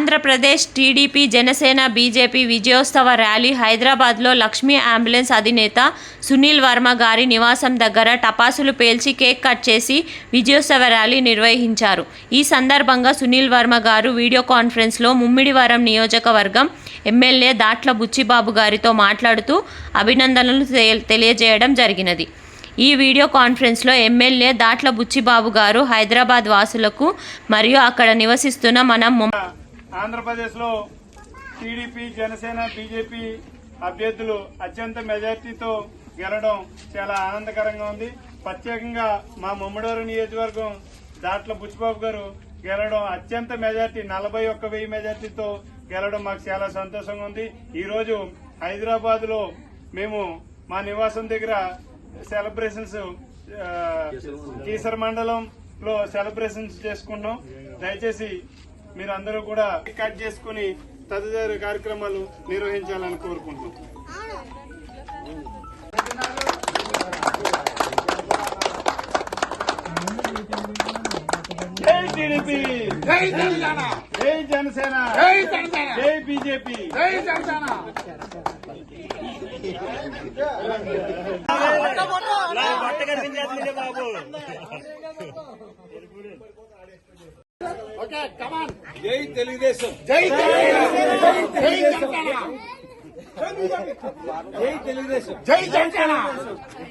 Andhra Pradesh TDP Janasena BJP విజయోత్సవ rally హైదరాబాద్లో Lakshmi ambulance అధినేత సునీల్ వర్మ గారి నివాసం దగ్గర టపాసులు పేల్చి కేక్ కట్ చేసి విజయోత్సవ ర్యాలీ నిర్వహించారు. ఈ సందర్భంగా సునీల్ వర్మ గారు వీడియో కాన్ఫరెన్స్లో ముమ్మిడివరం నియోజకవర్గం ఎమ్మెల్యే దాట్ల బుచ్చిబాబు గారితో మాట్లాడుతూ అభినందనలు తె- తెలియజేయడం జరిగినది. ఈ వీడియో కాన్ఫరెన్స్లో ఎమ్మెల్యే దాట్ల బుచ్చిబాబు గారు హైదరాబాద్ వాసులకు మరియు అక్కడ నివసిస్తున్న మనం ఆంధ్రప్రదేశ్లో ఆంధ్రప్రదేశ్లో టీడీపీ జనసేన బీజేపీ అభ్యర్థులు అత్యంత మెజార్టీతో గెలడం చాలా ఆనందకరంగా ఉంది. ప్రత్యేకంగా మా ముమ్మడూరు నియోజకవర్గం దాట్ల బుచ్చిబాబు గారు గెలడం అత్యంత మెజార్టీ నలభై ఒక్క వెయ్యి మెజార్టీతో గెలడం మాకు చాలా సంతోషంగా ఉంది. ఈ రోజు హైదరాబాద్లో మేము మా నివాసం దగ్గర సెలబ్రేషన్స్ కీసర్ మండలం లో సెలబ్రేషన్స్ చేసుకున్నాం. దయచేసి మీరు అందరూ కూడా కట్ చేసుకుని తదితర కార్యక్రమాలు నిర్వహించాలని కోరుకుంటున్నాం. జై టీడీపీ! జై తెలంగాణ! జై జనసేన! జై జనసేన జై బీజేపీ! జై జనసేన ఓకే కమాన్ జై తెలుగుదేశం. జై తెలుగుదేశం జై జనసేన జై